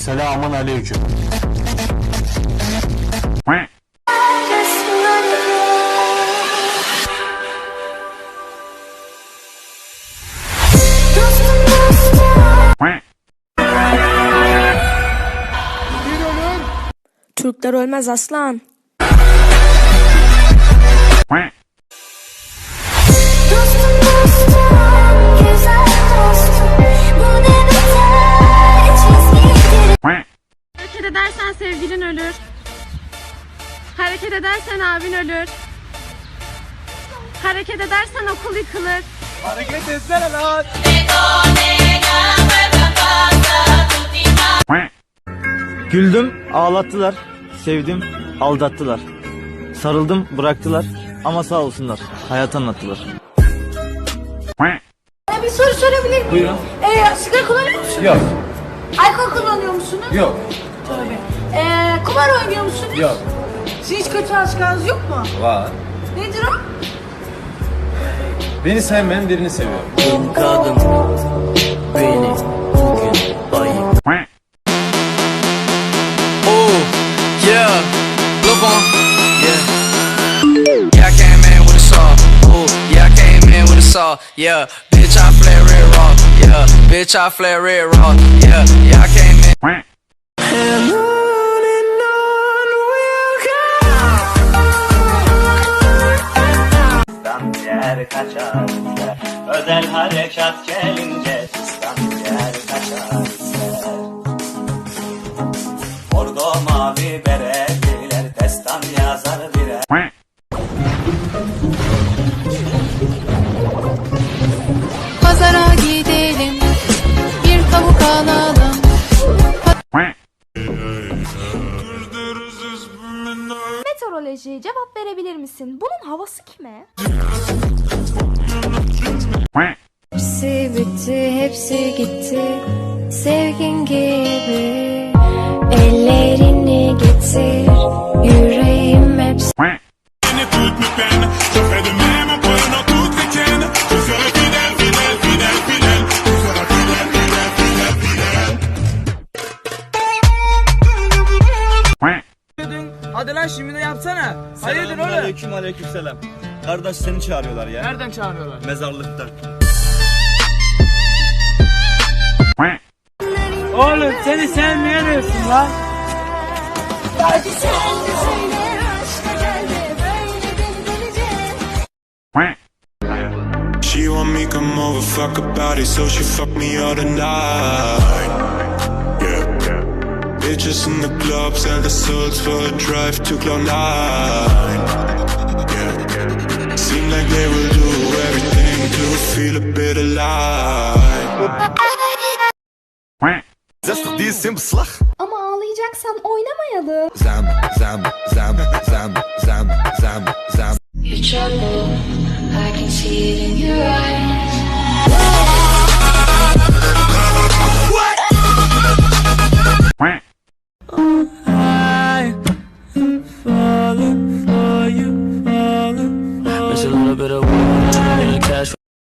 Selamun aleyküm. Türkler ölmez aslan. Sevgilin ölür. Hareket edersen abin ölür. Hareket edersen okul yıkılır. Güldüm, ağlattılar. Sevdim, aldattılar. Sarıldım, bıraktılar. Ama sağ olsunlar, hayat anlattılar. Bir soru sorabilir miyim? Buyurun. Ee, sigara kullanıyor musunuz? Yok, Alkol kullanıyor musunuz? yok, Tövbe. Ee, kumar oynuyor musunuz? yok. Sizin hiç kötü alışkanlığınız yok mu? Var. Nedir o? Beni sevmeyen birini seviyor. kadın beni bugün ayıp. Oh yeah, look on yeah. Yeah, I came in with a saw. Oh yeah, I came in with a saw. Yeah, bitch, I flare red raw. Yeah, bitch, I flare red raw. Yeah, yeah, I came in. Yer kaçar Özel harekat gelince Sistem yer kaçar Bordo mavi bereliler Destan yazar birer Pazara gidelim, bir tavuk alalım. Meteoroloji cevap verebilir misin? Bunun havası kime? Bitti, hepsi gitti. Sevgin gibi ellerini getir. Yüreğim hepsi. Hadi lan şimdi de yapsana. Hayırdır oğlum? Aleyküm aleyküm selam. Kardeş seni çağırıyorlar ya. Nereden çağırıyorlar? Mezarlıktan. Oğlum seni lan. Sen de söyle aşka gel de böyle She want me come over, fuck about it, so she fuck me all the night. Bitches in the club sell the souls for a drive to Cloud Nine. Yeah. Seem like they will do everything to feel a bit alive. Slag. Ama ağlayacaksan oynamayalım. Zam zam zam zam zam zam zam. Your trouble, I can see it in your eyes.